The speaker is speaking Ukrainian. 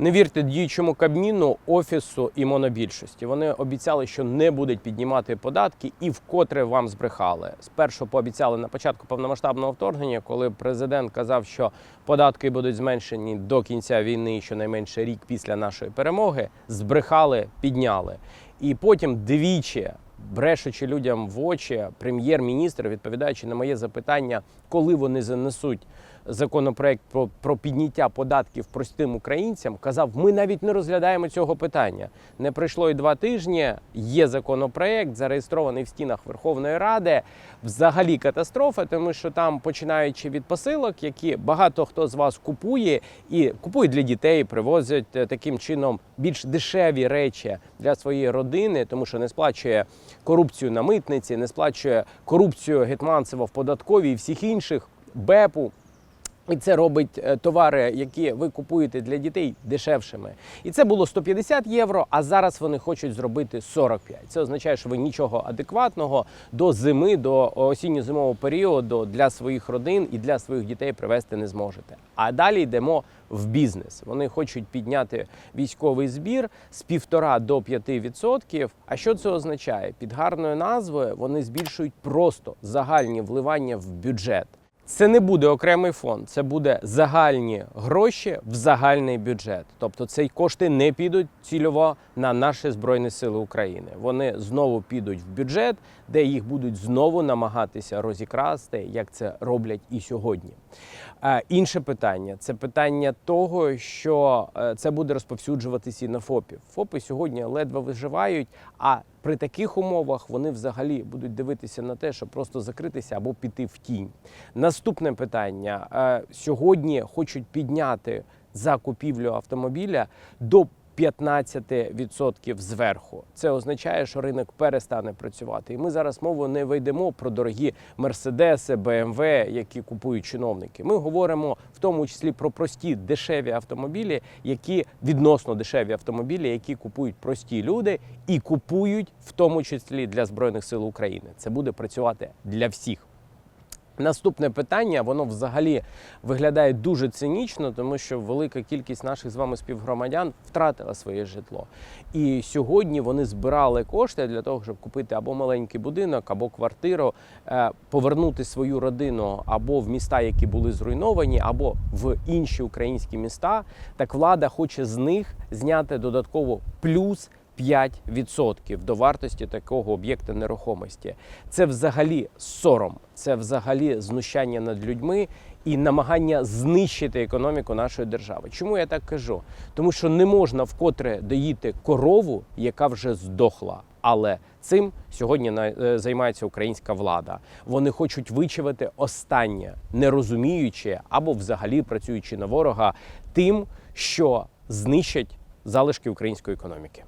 Не вірте діючому кабміну, офісу і монобільшості. Вони обіцяли, що не будуть піднімати податки, і вкотре вам збрехали. Спершу пообіцяли на початку повномасштабного вторгнення, коли президент казав, що податки будуть зменшені до кінця війни, щонайменше рік після нашої перемоги. Збрехали, підняли. І потім двічі. Брешучи людям в очі, прем'єр-міністр, відповідаючи на моє запитання, коли вони занесуть законопроект про, про підняття податків простим українцям, казав: ми навіть не розглядаємо цього питання. Не пройшло і два тижні. Є законопроект, зареєстрований в стінах Верховної Ради. Взагалі катастрофа, тому що там, починаючи від посилок, які багато хто з вас купує і купують для дітей, привозять е, таким чином більш дешеві речі для своєї родини, тому що не сплачує корупцію на митниці, не сплачує корупцію Гетманцева в податковій і всіх інших БЕПу. І це робить е, товари, які ви купуєте для дітей дешевшими. І це було 150 євро, а зараз вони хочуть зробити 45. Це означає, що ви нічого адекватного до зими, до осінньо-зимового періоду для своїх родин і для своїх дітей привезти не зможете. А далі йдемо в бізнес. Вони хочуть підняти військовий збір з півтора до 5%. А що це означає? Під гарною назвою вони збільшують просто загальні вливання в бюджет. Це не буде окремий фонд, це буде загальні гроші в загальний бюджет. Тобто ці кошти не підуть цільово на наші збройні сили України. Вони знову підуть в бюджет, де їх будуть знову намагатися розікрасти, як це роблять і сьогодні. Е, Інше питання це питання того, що е, це буде розповсюджуватися і на ФОПів. ФОПи сьогодні ледве виживають, а при таких умовах вони взагалі будуть дивитися на те, щоб просто закритися або піти в тінь. Наступне питання: Е, сьогодні хочуть підняти за купівлю автомобіля до 15% зверху. Це означає, що ринок перестане працювати. І ми зараз мову не вийдемо про дорогі мерседеси, БМВ, які купують чиновники. Ми говоримо в тому числі про прості дешеві автомобілі, які відносно дешеві автомобілі, які купують прості люди і купують в тому числі для збройних сил України. Це буде працювати для всіх. Наступне питання, воно взагалі виглядає дуже цинічно, тому що велика кількість наших з вами співгромадян втратила своє житло. І сьогодні вони збирали кошти для того, щоб купити або маленький будинок, або квартиру, е, повернути свою родину або в міста, які були зруйновані, або в інші українські міста. Так влада хоче з них зняти додатково плюс 5% до вартості такого об'єкта нерухомості. Це взагалі сором, це взагалі знущання над людьми і намагання знищити економіку нашої держави. Чому я так кажу? Тому що не можна вкотре доїти корову, яка вже здохла. Але цим сьогодні е, займається українська влада. Вони хочуть вичавити останнє, не розуміючи або взагалі працюючи на ворога, тим, що знищать залишки української економіки.